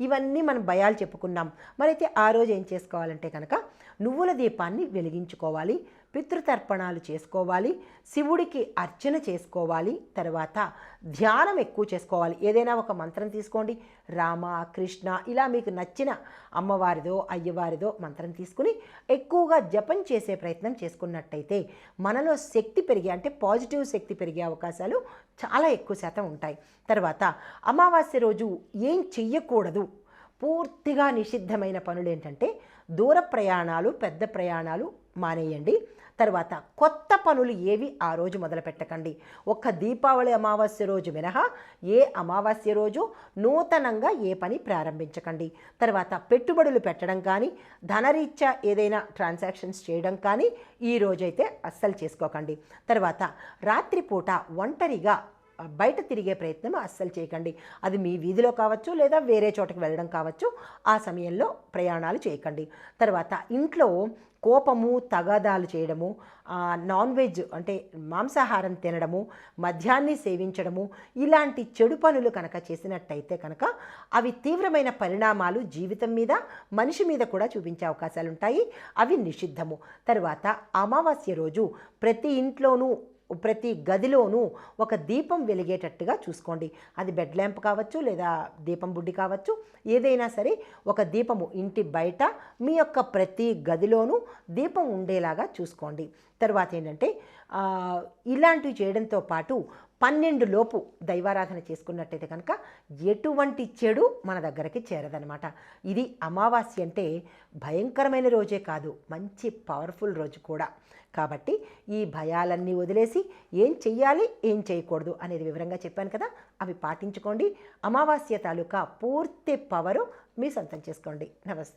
ఇవన్నీ మనం భయాలు చెప్పుకున్నాం. మరైతే ఆ రోజు ఏం చేసుకోవాలంటే కనుక నువ్వుల దీపాన్ని వెలిగించుకోవాలి. పితృతర్పణాలు చేసుకోవాలి శివుడికి అర్చన చేసుకోవాలి తర్వాత ధ్యానం ఎక్కువ చేసుకోవాలి. ఏదైనా ఒక మంత్రం తీసుకోండి. రామ కృష్ణ ఇలా మీకు నచ్చిన అమ్మవారిదో అయ్యవారిదో మంత్రం తీసుకుని ఎక్కువగా జపం చేసే ప్రయత్నం చేసుకున్నట్టయితే మనలో శక్తి పెరిగే అంటే పాజిటివ్ శక్తి పెరిగే అవకాశాలు చాలా ఎక్కువ శాతం ఉంటాయి. తర్వాత అమావాస్య రోజు ఏం చెయ్యకూడదు. పూర్తిగా నిషిద్ధమైన పనులు ఏంటంటే దూర ప్రయాణాలు పెద్ద ప్రయాణాలు మానేయండి. తర్వాత కొత్త పనులు ఏవి ఆ రోజు మొదలు పెట్టకండి ఒక్క దీపావళి అమావాస్య రోజు మినహా ఏ అమావాస్య రోజు నూతనంగా ఏ పని ప్రారంభించకండి. తర్వాత పెట్టుబడులు పెట్టడం కానీ ధనరీత్యా ఏదైనా ట్రాన్సాక్షన్స్ చేయడం కానీ ఈ రోజైతే అస్సలు చేసుకోకండి. తర్వాత రాత్రిపూట ఒంటరిగా బయట తిరిగే ప్రయత్నం అస్సలు చేయకండి. అది మీ వీధిలో కావచ్చు లేదా వేరే చోటకి వెళ్ళడం కావచ్చు ఆ సమయంలో ప్రయాణాలు చేయకండి. తర్వాత ఇంట్లో కోపము తగాదాలు చేయడము నాన్ వెజ్ అంటే మాంసాహారం తినడము మద్యాన్ని సేవించడము ఇలాంటి చెడు పనులు కనుక చేసినట్టయితే కనుక అవి తీవ్రమైన పరిణామాలు జీవితం మీద మనిషి మీద కూడా చూపించే అవకాశాలు ఉంటాయి అవి నిషిద్ధము. తర్వాత అమావాస్య రోజు ప్రతి ఇంట్లోనూ ప్రతి గదిలోనూ ఒక దీపం వెలిగేటట్టుగా చూసుకోండి. అది బెడ్ ల్యాంప్ కావచ్చు లేదా దీపం బుడ్డి కావచ్చు ఏదైనా సరే ఒక దీపము ఇంటి బయట మీ యొక్క ప్రతి గదిలోనూ దీపం ఉండేలాగా చూసుకోండి. తర్వాత ఏంటంటే ఇలాంటివి చేయడంతో పాటు పన్నెండు లోపు దైవారాధన చేసుకున్నట్టయితే కనుక ఎటువంటి చెడు మన దగ్గరికి చేరదనమాట. ఇది అమావాస్య అంటే భయంకరమైన రోజే కాదు మంచి పవర్ఫుల్ రోజు కూడా. కాబట్టి ఈ భయాలన్నీ వదిలేసి ఏం చెయ్యాలి ఏం చేయకూడదు అనేది వివరంగా చెప్పాను కదా అవి పాటించుకోండి. అమావాస్య తాలూకా పూర్తి పవరు మీ సొంతం చేసుకోండి. నమస్తే.